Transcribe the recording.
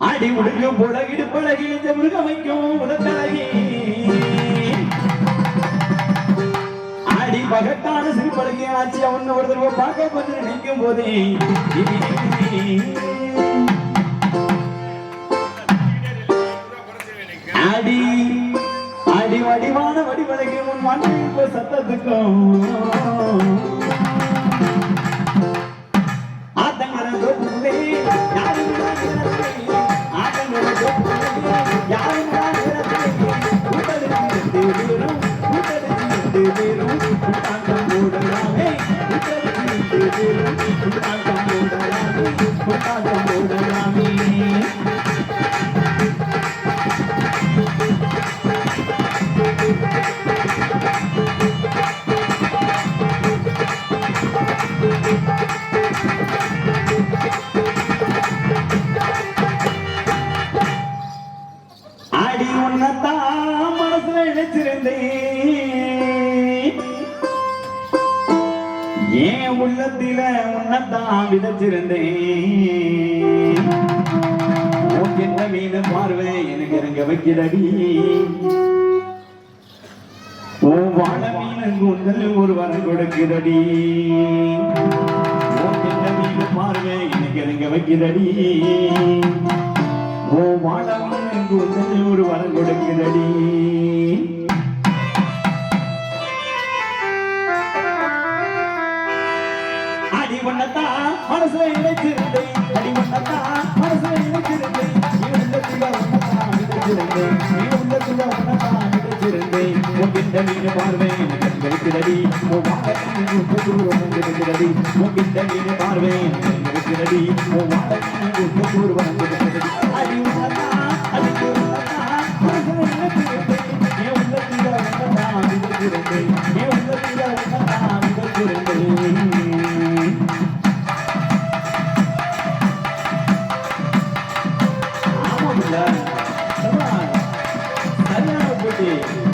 அடி உடுக்கும் புலகிடு பழகி இந்த முருக வைக்கும் உலகழகி அடி பகட்டான சிறு பழகி ஆட்சி அவன் ஒரு தடவை பார்க்க கொஞ்சம் நினைக்கும் போதே. அடி அடி வடிவான வடிவழகி உன் மண்ணில் சத்தத்துக்கும். கூட்டலிருந்து வீரும் மனசுல ஏன் உள்ளத்தில உன்னத்தான் விதைச்சிருந்தேன் என்ன மீது பார்வை எனக்கு இறங்க வைக்கிறடி. ஓ வாழ மீன் கூந்தல் ஒரு வரம் கொடுக்கிறடி. உன்கிட்ட மீது பார்வை எனக்கு இறங்க வைக்கிறடி. ஓ வாழவன் கூந்தல் ஒரு வரம் கொடுக்கிறடி. அடி ஒன்னத்தான் மனசுல இணைச்சிருந்தேன் அடி ஒன்னத்தான் மனசுல இணைச்சிருந்தேன் நீ உள்ளத்துல இணைச்சிருந்தேன் நீ உள்ளத்துல இணைச்சிருந்தேன் உங்கிட்ட மீன் பார்வை எனக்கு இருக்கிறடி ஓ வாழவன் உங்கிட்ட மீன் பார்வை எனக்கு இருக்கிறடி ஓ வாழவன் கூந்தல் ஒரு ધાર્યાનુભૂતિ